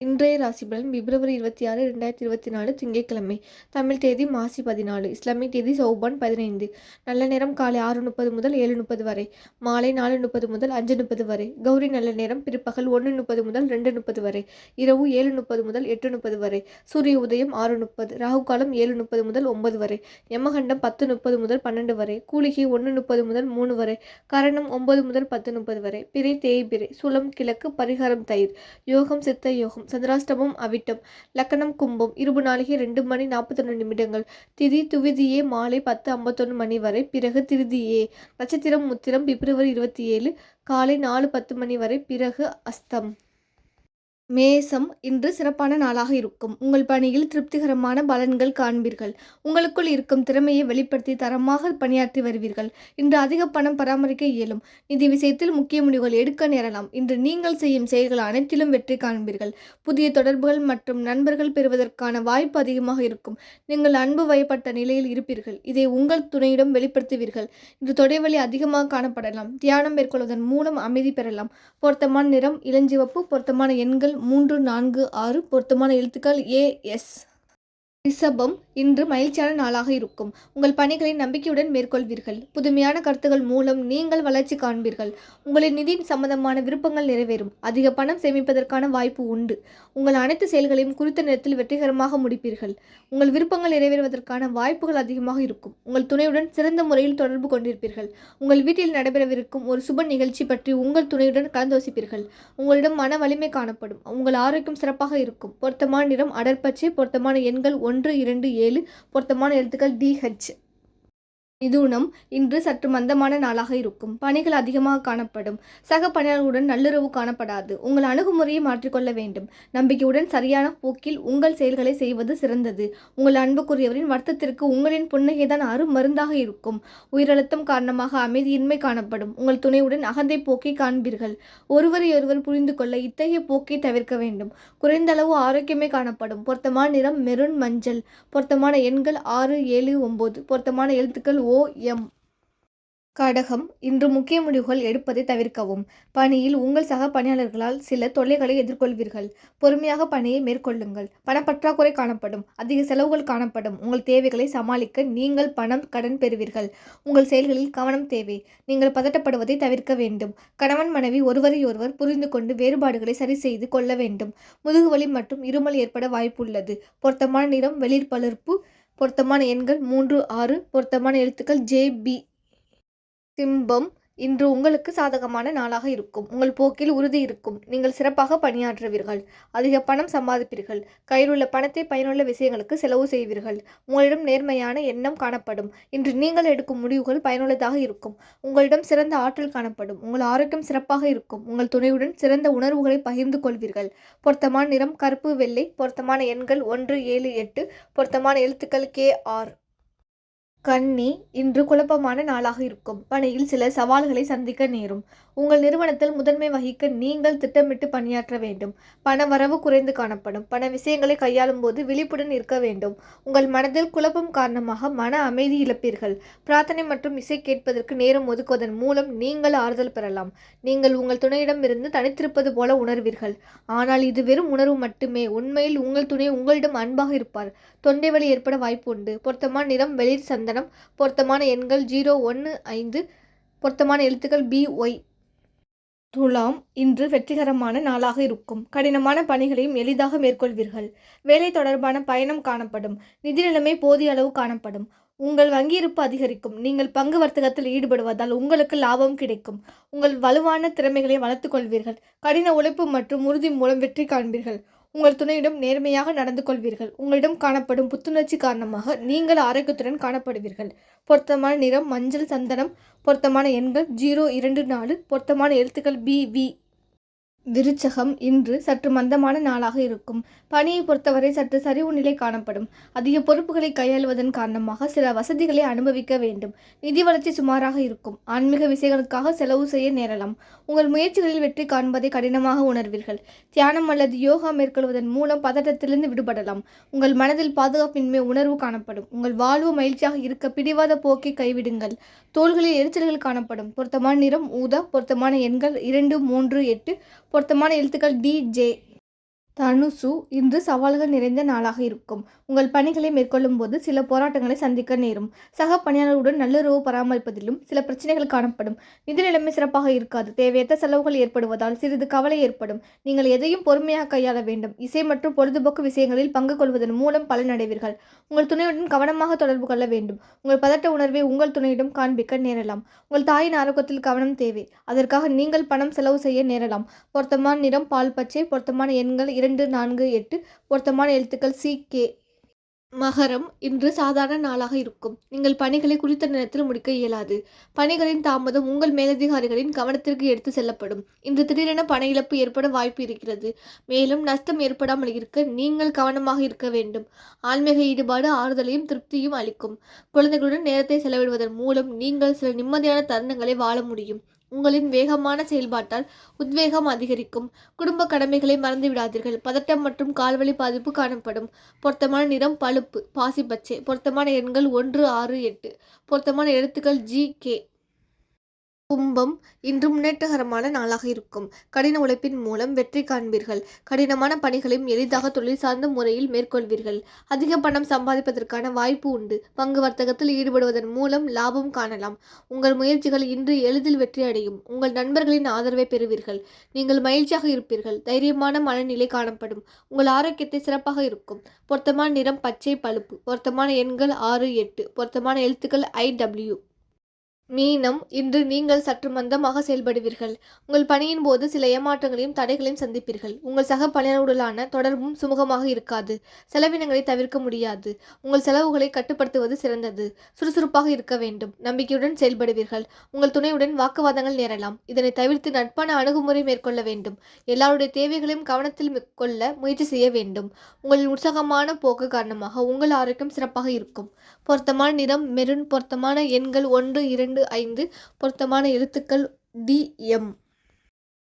இன்றைய ராசி பலன் பிப்ரவரி இருபத்தி ஆறு ரெண்டாயிரத்தி இருபத்தி நாலு திங்கட்கிழமை. தமிழ் தேதி மாசி பதினாலு இஸ்லாமிய தேதி சௌபான் பதினைந்து. நல்ல நேரம் காலை ஆறு முப்பது முதல் ஏழு முப்பது வரை. மாலை நாலு முப்பது முதல் அஞ்சு முப்பது வரை. கௌரி நல்ல நேரம் பிற்பகல் ஒன்று முப்பது முதல் ரெண்டு முப்பது வரை. இரவு ஏழு முப்பது முதல் எட்டு முப்பது வரை. சூரிய உதயம் ஆறு முப்பது ராகு காலம் ஏழு முப்பது முதல் ஒன்பது வரை. யமகண்டம் பத்து முப்பது முதல் பன்னெண்டு வரை. கூலிகை ஒன்று முப்பது முதல் மூணு வரை. கரணம் ஒன்பது முதல் பத்து முப்பது வரை. பிறை தேய்பிறை சுளம் கிழக்கு பரிகாரம் தயிர். யோகம் சித்த யோகம். சந்திராஷ்டமம் அவிட்டம். லக்கணம் கும்பம். இருபு நாளிகை ரெண்டு மணி நாற்பத்தொன்று நிமிடங்கள். திதி துவிதியே மாலை பத்து ஐம்பத்தொன்று மணி வரை. பிறகு திருதியே. நட்சத்திரம் முத்திரம் பிப்ரவரி இருபத்தி ஏழு. காலை நாலு பத்து மணி வரை. பிறகு அஸ்தம். மேசம் இன்று சிறப்பான நாளாக இருக்கும். உங்கள் பணியில் திருப்திகரமான பலன்கள் காண்பீர்கள். உங்களுக்குள் இருக்கும் திறமையை வெளிப்படுத்தி தரமாக பணியாற்றி வருவீர்கள். இன்று அதிக பணம் பராமரிக்க இயலும். நிதி விஷயத்தில் முக்கிய முடிவுகள் எடுக்க நேரலாம். இன்று நீங்கள் செய்யும் செயல்கள் அனைத்திலும் வெற்றி காண்பீர்கள். புதிய தொடர்புகள் மற்றும் நண்பர்கள் பெறுவதற்கான வாய்ப்பு அதிகமாக இருக்கும். நீங்கள் அன்பு வயப்பட்ட நிலையில் இருப்பீர்கள். இதை உங்கள் துணையிடம் வெளிப்படுத்துவீர்கள். இன்று தொடைவலி அதிகமாக காணப்படலாம். தியானம் மேற்கொள்வதன் மூலம் அமைதி பெறலாம். பொருத்தமான நிறம் இளஞ்சிவப்பு. பொருத்தமான எண்கள் மூன்று நான்கு ஆறு பொருத்தமான எழுத்துக்கள் ஏ எஸ் ரிஷபம் இன்று மகிழ்ச்சியான நாளாக இருக்கும். உங்கள் பணிகளை நம்பிக்கையுடன் மேற்கொள்வீர்கள். புதுமையான கருத்துகள் மூலம் நீங்கள் வளர்ச்சி காண்பீர்கள். உங்களின் நிதி சம்பந்தமான விருப்பங்கள் நிறைவேறும். அதிக பணம் சேமிப்பதற்கான வாய்ப்பு உண்டு. உங்கள் அனைத்து செயல்களையும் குறித்த நேரத்தில் வெற்றிகரமாக முடிப்பீர்கள். உங்கள் விருப்பங்கள் நிறைவேறுவதற்கான வாய்ப்புகள் அதிகமாக இருக்கும். உங்கள் துணையுடன் சிறந்த முறையில் தொடர்பு கொண்டிருப்பீர்கள். உங்கள் வீட்டில் நடைபெறவிருக்கும் ஒரு சுப நிகழ்ச்சி பற்றி உங்கள் துணையுடன் கலந்தோசிப்பீர்கள். உங்களிடம் மன வலிமை காணப்படும். உங்கள் ஆரோக்கியம் சிறப்பாக இருக்கும். பொருத்தமான நிறம் அடற்பச்சை பொருத்தமான எண்கள் ஒன்று இரண்டு ஏழு பொருத்தமான எழுத்துக்கள் டிஹெச் மிதுனம் இன்று சற்று மந்தமான நாளாக இருக்கும். பணிகள் அதிகமாக காணப்படும். சக பணியாளர்களுடன் நல்லுறவு காணப்படாது. உங்கள் அணுகுமுறையை மாற்றிக்கொள்ள வேண்டும். நம்பிக்கையுடன் சரியான போக்கில் உங்கள் செயல்களை செய்வது சிறந்தது. உங்கள் அன்புக்குரியவரின் வருத்தத்திற்கு உங்களின் புன்னகைதான் அரு மருந்தாக இருக்கும். உயிரழுத்தம் காரணமாக அமைதியின்மை காணப்படும். உங்கள் துணையுடன் அகந்தை போக்கை காண்பீர்கள். ஒருவரையொருவர் புரிந்து கொள்ள இத்தகைய போக்கை தவிர்க்க வேண்டும். குறைந்த அளவு ஆரோக்கியமே காணப்படும். பொருத்தமான நிறம் மெருன் மஞ்சள். பொருத்தமான எண்கள் ஆறு ஏழு ஒம்பது. பொருத்தமான எழுத்துக்கள் எம் கடகம் இன்று முக்கிய முடிவுகள் எடுப்பதை தவிர்க்கவும். பணியில் உங்கள் சக பணியாளர்களால் சில தொல்லைகளை எதிர்கொள்வீர்கள். பொறுமையாக பணியை மேற்கொள்ளுங்கள். பணப்பற்றாக்குறை காணப்படும். அதிக செலவுகள் காணப்படும். உங்கள் தேவைகளை சமாளிக்க நீங்கள் பணம் கடன் பெறுவீர்கள். உங்கள் செயல்களில் கவனம் தேவை. நீங்கள் பதட்டப்படுவதை தவிர்க்க வேண்டும். கணவன் மனைவி ஒருவரையொருவர் புரிந்து கொண்டு வேறுபாடுகளை சரி செய்து கொள்ள வேண்டும். முதுகுவலி மற்றும் இருமல் ஏற்பட வாய்ப்புள்ளது. பொருத்தமான நிறம் வெளிர் பலர்ப்பு பொருத்தமான எண்கள் மூன்று ஆறு பொருத்தமான எழுத்துக்கள் ஜே பி. சிம்பம் இன்று உங்களுக்கு சாதகமான நாளாக இருக்கும். உங்கள் போக்கில் உறுதி இருக்கும். நீங்கள் சிறப்பாக பணியாற்றுவீர்கள். அதிக பணம் சம்பாதிப்பீர்கள். கையில் உள்ள பணத்தை பயனுள்ள விஷயங்களுக்கு செலவு செய்வீர்கள். உங்களிடம் நேர்மையான எண்ணம் காணப்படும். இன்று நீங்கள் எடுக்கும் முடிவுகள் பயனுள்ளதாக இருக்கும். உங்களிடம் சிறந்த ஆற்றல் காணப்படும். உங்கள் ஆரோக்கியம் சிறப்பாக இருக்கும். உங்கள் துணையுடன் சிறந்த உணர்வுகளை பகிர்ந்து கொள்வீர்கள். பொருத்தமான நிறம் கருப்பு வெள்ளை. பொருத்தமான எண்கள் ஒன்று ஏழு எட்டு. பொருத்தமான எழுத்துக்கள் கே ஆர். கன்னி இன்று குழப்பமான நாளாக இருக்கும். பணியில் சில சவால்களை சந்திக்க நேரும். உங்கள் நிறுவனத்தில் முதன்மை வகிக்க நீங்கள் திட்டமிட்டு பணியாற்ற வேண்டும். பண வரவு குறைந்து காணப்படும். பண விஷயங்களை கையாளும் போது விழிப்புடன் இருக்க வேண்டும். உங்கள் மனதில் குழப்பம் காரணமாக மன அமைதி இழப்பீர்கள். பிரார்த்தனை மற்றும் இசை கேட்பதற்கு நேரம் ஒதுக்குவதன் மூலம் நீங்கள் ஆறுதல் பெறலாம். நீங்கள் உங்கள் துணையிடம் இருந்து தனித்திருப்பது போல உணர்வீர்கள். ஆனால் இது வெறும் உணர்வு மட்டுமே. உண்மையில் உங்கள் துணை உங்களிடம் அன்பாக இருப்பார். தொண்டை வலி ஏற்பட வாய்ப்பு உண்டு. பொருத்தமான நிறம் வெளிர் சந்தனம். பொருத்தமான எண்கள் ஜீரோ ஒன்று ஐந்து. பொருத்தமான எழுத்துக்கள் பி ஒய். துலாம் இன்று வெற்றிகரமான நாளாக இருக்கும். கடினமான பணிகளையும் எளிதாக மேற்கொள்வீர்கள். வேலை தொடர்பான பயணம் காணப்படும். நிதி நிலைமை போதிய அளவு காணப்படும். உங்கள் வங்கியிருப்பு அதிகரிக்கும். நீங்கள் பங்கு வர்த்தகத்தில் ஈடுபடுவதால் உங்களுக்கு லாபம் கிடைக்கும். உங்கள் வலுவான திறமைகளை வளர்த்துக் கொள்வீர்கள். கடின உழைப்பு மற்றும் உறுதி மூலம் வெற்றி காண்பீர்கள். உங்கள் துணையிடம் நேர்மையாக நடந்து கொள்வீர்கள். உங்களிடம் காணப்படும் புத்துணர்ச்சி காரணமாக நீங்கள் ஆரோக்கியத்துடன் காணப்படுவீர்கள். பொருத்தமான நிறம் மஞ்சள் சந்தனம் பொருத்தமான எண்கள் ஜீரோ இரண்டு நாலு. பொருத்தமான எழுத்துக்கள் பி வி விருச்சகம் இன்று சற்று மந்தமான நாளாக இருக்கும். பணியை பொறுத்தவரை சற்று சரிவு நிலை காணப்படும். அதிக பொறுப்புகளை கையாளுவதன் காரணமாக சில வசதிகளை அனுபவிக்க வேண்டும். நிதி வளர்ச்சி சுமாராக இருக்கும். ஆன்மீக விஷயங்களுக்காக செலவு செய்ய நேரலாம். உங்கள் முயற்சிகளில் வெற்றி காண்பதை கடினமாக உணர்வீர்கள். தியானம் அல்லது யோகா மேற்கொள்வதன் மூலம் பதட்டத்திலிருந்து விடுபடலாம். உங்கள் மனதில் பாதுகாப்பின்மை உணர்வு காணப்படும். உங்கள் வாழ்வு மகிழ்ச்சியாக இருக்க பிடிவாத போக்கை கைவிடுங்கள். தோள்களில் எரிச்சல்கள் காணப்படும். பொருத்தமான நிறம் ஊதா. பொருத்தமான எண்கள் இரண்டு மூன்று எட்டு. பொருத்தமான எழுத்துக்கள் டி ஜே. தனுசு இன்று சவால்கள் நிறைந்த நாளாக இருக்கும். உங்கள் பணிகளை மேற்கொள்ளும் போது சில போராட்டங்களை சந்திக்க நேரும். சக பணியாளர்களுடன் நல்லுறவு பராமரிப்பதிலும் சில பிரச்சனைகள் காணப்படும். நிதி நிலைமை சிறப்பாக இருக்காது. தேவையற்ற செலவுகள் ஏற்படுவதால் சிறிது கவலை ஏற்படும். நீங்கள் எதையும் பொறுமையாக கையாள வேண்டும். இசை மற்றும் பொழுதுபோக்கு விஷயங்களில் பங்கு கொள்வதன் மூலம் பலனடைவீர்கள் உங்கள் துணையுடன் கவனமாக தொடர்பு கொள்ள வேண்டும். உங்கள் பதட்ட உணர்வை உங்கள் துணையிடம் காண்பிக்க நேரலாம். உங்கள் தாயின் ஆரோக்கியத்தில் கவனம் தேவை. அதற்காக நீங்கள் பணம் செலவு செய்ய நேரலாம். பொருத்தமான நிறம் பால் பச்சை. பொருத்தமான எண்கள் இரண்டு நான்கு எட்டு பொருத்தமான எழுத்துக்கள் சி கே. மகரம் இன்று சாதாரண நாளாக இருக்கும். நீங்கள் பணிகளை குறித்த நேரத்தில் முடிக்க இயலாது. பணிகளின் தாமதம் உங்கள் மேலதிகாரிகளின் கவனத்திற்கு எடுத்து செல்லப்படும். இன்று திடீரென பண இழப்பு ஏற்பட வாய்ப்பு இருக்கிறது. மேலும் நஷ்டம் ஏற்படாமல் இருக்க நீங்கள் கவனமாக இருக்க வேண்டும். ஆன்மீக ஈடுபாடு ஆறுதலையும் திருப்தியும் அளிக்கும். குழந்தைகளுடன் நேரத்தை செலவிடுவதன் மூலம் நீங்கள் சில நிம்மதியான தருணங்களை வாழ முடியும். உங்களின் வேகமான செயல்பாட்டால் உத்வேகம் அதிகரிக்கும். குடும்ப கடமைகளை மறந்து விடாதீர்கள் பதட்டம் மற்றும் கால்வலி பாதிப்பு காணப்படும். பொருத்தமான நிறம் பழுப்பு. பாசி பச்சை பொருத்தமான எண்கள் ஒன்று ஆறு எட்டு. பொருத்தமான எழுத்துக்கள் ஜி கே கும்பம் இன்று முன்னேற்றகரமான நாளாக இருக்கும். கடின உழைப்பின் மூலம் வெற்றி காண்பீர்கள். கடினமான பணிகளையும் எளிதாக தொழில் சார்ந்த முறையில் மேற்கொள்வீர்கள். அதிக பணம் சம்பாதிப்பதற்கான வாய்ப்பு உண்டு. பங்கு வர்த்தகத்தில் ஈடுபடுவதன் மூலம் லாபம் காணலாம். உங்கள் முயற்சிகள் இன்று எளிதில் வெற்றி அடையும். உங்கள் நண்பர்களின் ஆதரவை பெறுவீர்கள். நீங்கள் மகிழ்ச்சியாக இருப்பீர்கள். தைரியமான மனநிலை காணப்படும். உங்கள் ஆரோக்கியத்தை சிறப்பாக இருக்கும். பொருத்தமான நிறம் பச்சை பழுப்பு. பொருத்தமான எண்கள் ஆறு எட்டு. பொருத்தமான எழுத்துக்கள் ஐ டபிள்யூ. மீனம் இன்று நீங்கள் சற்று மந்தமாக செயல்படுவீர்கள். உங்கள் பணியின் போது சில ஏமாற்றங்களையும் தடைகளையும் சந்திப்பீர்கள். உங்கள் சக பணியாளர்களுடனான தொடர்பும் சுமூகமாக இருக்காது. செலவினங்களை தவிர்க்க முடியாது. உங்கள் செலவுகளை கட்டுப்படுத்துவது சிறந்தது. சுறுசுறுப்பாக இருக்க வேண்டும். நம்பிக்கையுடன் செயல்படுவீர்கள். உங்கள் துணையுடன் வாக்குவாதங்கள் நேரலாம். இதனை தவிர்த்து நட்பான அணுகுமுறை மேற்கொள்ள வேண்டும். எல்லாருடைய தேவைகளையும் கவனத்தில் கொள்ள முயற்சி செய்ய வேண்டும். உங்களின் உற்சாகமான போக்கு காரணமாக உங்கள் ஆரோக்கியம் சிறப்பாக இருக்கும். பொருத்தமான நிறம் மெரூன் பொருத்தமான எண்கள் ஒன்று இரண்டு இரண்டு ஐந்து பொருத்தமான எழுத்துக்கள் டி எம்.